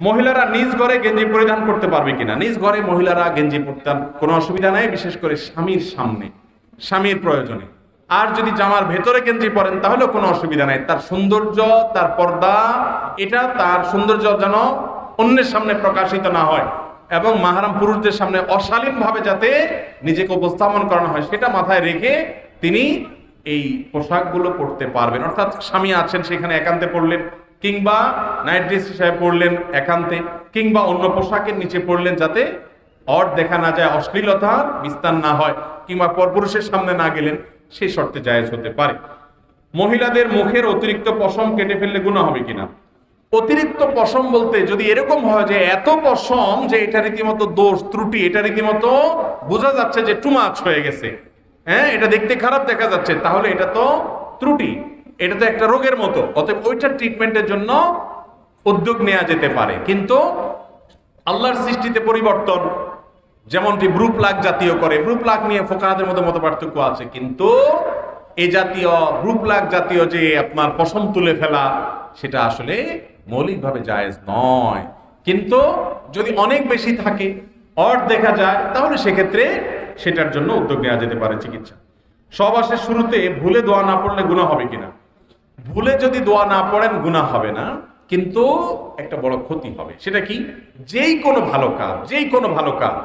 মহিলারা নিজ ঘরে গেঞ্জি পরিধান করতে পারবে কিনা? নিজ ঘরে মহিলারা গেঞ্জি পরতে কোনো অসুবিধা নাই, বিশেষ করে স্বামীর সামনে, স্বামীর প্রয়োজনে। আর যদি জামার ভেতরে গেঞ্জি পরেন তাহলে কোনো অসুবিধা নাই। তার সৌন্দর্য, তার পর্দা, এটা তার সৌন্দর্য যেন অন্যের সামনে প্রকাশিত না হয় এবং মাহারাম পুরুষদের সামনে অশালীন ভাবে যাতে নিজেকে উপস্থাপন করানো হয়, সেটা মাথায় রেখে তিনি এই পোশাকগুলো পরতে পারবেন। অর্থাৎ স্বামী আছেন, সেখানে একান্তে পড়লেন কিংবা নাইট ড্রেস হিসাবে পড়লেন একান্তে, কিংবা অন্য পোশাকের নিচে পড়লেন যাতে অর দেখা না যায়, অশ্লীলতার বিস্তার না হয়, কিংবা পরপুরুষের সামনে না গেলেন সেই শর্তে জায়েজ হতে পারে। মহিলাদের মুখের অতিরিক্ত পশম কেটে ফেললে গুণা হবে কিনা? অতিরিক্ত পশম বলতে যদি এরকম হয় যে এত পশম যে এটা রীতিমতো দোষ, ত্রুটি, এটা রীতিমতো বোঝা যাচ্ছে যে টু মাছ হয়ে গেছে হ্যাঁ? এটা দেখতে খারাপ দেখা যাচ্ছে, তাহলে এটা তো ত্রুটি। এটা তো একটা রোগের মতো, অতএব ওইটার ট্রিটমেন্টের জন্য উদ্যোগ নেওয়া যেতে পারে। কিন্তু আল্লাহর সৃষ্টিতে পরিবর্তন, যেমনটি ব্রু প্লাগ জাতীয় করে ব্রু প্লাগ নিয়ে ফোকাহাদের মধ্যে মতো পার্থক্য আছে, কিন্তু এ জাতীয় ব্রু প্লাগ জাতীয় যে আপনার পশম তুলে ফেলা, সেটা আসলে মৌলিকভাবে জায়েজ নয়। কিন্তু যদি অনেক বেশি থাকে, অর দেখা যায়, তাহলে সেক্ষেত্রে সেটার জন্য উদ্যোগ নেওয়া যেতে পারে চিকিৎসা। সব সবাসের শুরুতে ভুলে দোয়া না পড়লে গুণা হবে কিনা? ভুলে যদি দোয়া না পড়েন গুণা হবে না, কিন্তু একটা বড় ক্ষতি হবে। সেটা কি? যেই কোনো ভালো কাজ, যেই কোনো ভালো কাজ।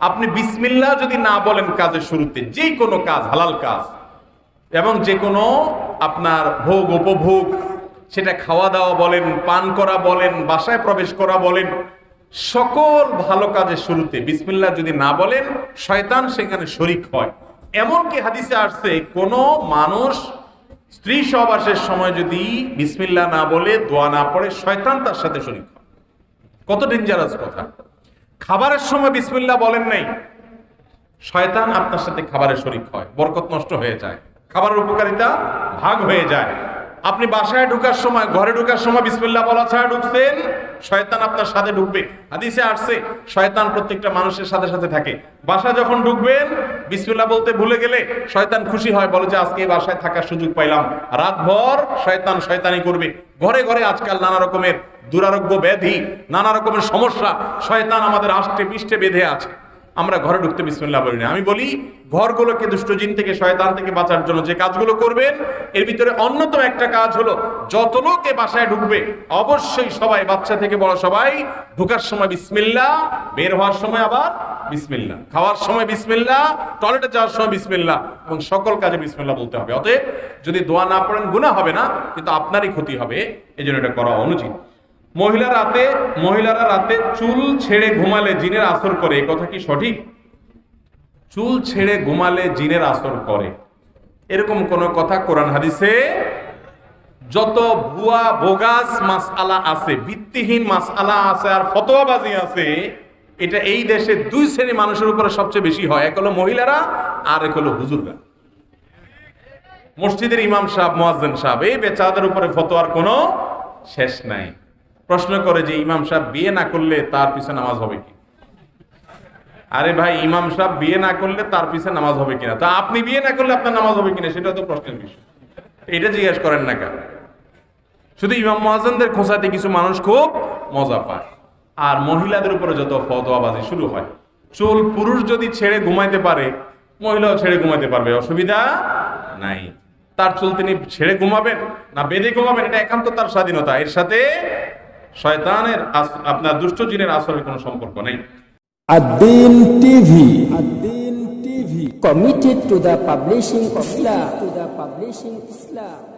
আপনি বিসমিল্লাহ যদি না বলেন কাজের শুরুতে, যেই কোনো কাজ, হালাল কাজ, এবং যে কোনো আপনার ভোগ, উপভোগ, সেটা খাওয়া দাওয়া বলেন, পান করা বলেন, বাসায় প্রবেশ করা বলেন, সকল ভালো কাজের শুরুতে বিসমিল্লাহ যদি না বলেন, শয়তান সেখানে শরিক হয়। এমনকি হাদিসে আসছে, কোনো মানুষ স্ত্রী সহবাসের সময় যদি বিসমিল্লা না বলে, দোয়া না পড়ে, শয়তান তার সাথে হয়। কত ডেঞ্জারাস কথা। খাবারের সময় বিসমিল্লা বলেন নাই। শয়তান আপনার সাথে খাবারের শরিক হয়। বরকত নষ্ট হয়ে যায়। খাবারের উপকারিতা ভাগ হয়ে যায়। আপনি বাসায় ঢুকার সময়, ঘরে ঢুকার সময় বিসমিল্লাহ বলা ছাড়া ঢুকছেন, শয়তান আপনার সাথে ঢুকবে। হাদিসে আসছে, শয়তান প্রত্যেকটা মানুষের সাথে সাথে থাকে। বাসা যখন ঢুকবেন, বিসমিল্লাহ বলতে ভুলে গেলে শয়তান খুশি হয়, বলে যে আজকে এই বাসায় থাকার সুযোগ পাইলাম। রাতভর শয়তান শয়তানি করবে। ঘরে ঘরে আজকাল নানা রকমের দুরারোগ্য ব্যাধি, নানা রকমের সমস্যা, শয়তান আমাদের আষ্টে পিষ্টে বেঁধে আছে। আমরা ঘরে ঢুকতে বিসমিল্লাহ বলি না। আমি বলি, ঘরগুলোকে দুষ্টজিন থেকে শয়তান থেকে বাঁচার জন্য যে কাজগুলো করবেন, এর ভিতরে অন্যতম একটা কাজ হলো, যত লোকে বাসায় ঢুকবে, অবশ্যই সবাই, বাচ্চা থেকে বড় সবাই, ঢুকার সময় বিসমিল্লাহ, বের হওয়ার সময় আবার বিসমিল্লাহ, খাওয়ার সময় বিসমিল্লাহ, টয়লেটে যাওয়ার সময় বিসমিল্লাহ এবং সকল কাজে বিসমিল্লাহ বলতে হবে। অতএব যদি দোয়া না পড়েন, গুনাহ হবে না, কিন্তু আপনারই ক্ষতি হবে। এই জন্য এটা করা অনুচিত। মহিলা রাতে, মহিলারা রাতে চুল ছেড়ে ঘুমালে জিনের আসর করে, এ কথা কি সঠিক? চুল ছেড়ে ঘুমালে জিনের আসর করে। এরকম কোন কথা কোরআন হাদিসে? যত ভুয়া, বোগাস মাসআলা আছে, ভিত্তিহীন মাসআলা আছে আর ফতোয়াবাজি আছে, এটা এই দেশে দুই শ্রেণি মানুষের উপরে সবচেয়ে বেশি হয়। এক হলো মহিলারা আর এক হলো হুজুররা। মসজিদের ইমাম সাহেব, মোয়াজ্জেন সাহেব, এই বেচাদের উপরে ফতোয়ার কোনো শেষ নাই। প্রশ্ন করে যে ইমাম সাহেব বিয়ে না করলে তার পিছে নামাজ হবে কি? আরে ভাই, ইমাম সাহেব বিয়ে না করলে তার পিছনে নামাজ হবে কিনা? তা আপনি বিয়ে না করলে আপনার নামাজ হবে কিনা সেটা তো প্রশ্নের বিষয়। এটা জিজ্ঞেস করেন না কেন? শুধু ইমাম মহাজনদের খোঁচাতে কিছু মানুষ খুব মজা পায়। আর মহিলাদের উপরে যত ফতোয়াবাজি শুরু হয়, চুল পুরুষ যদি ছেড়ে ঘুমাইতে পারে, মহিলাও ছেড়ে ঘুমাইতে পারবে, অসুবিধা নাই। তার চুল তিনি ছেড়ে ঘুমাবেন না, বেঁধে ঘুমাবেন, এটা একান্ত তার স্বাধীনতা। এর সাথে শয়তানের আপনার দুষ্ট জিনের আসরের কোনো সম্পর্ক নেই Ad-Din TV. Ad-Din TV. Committed to the publishing Islam. To the Islam.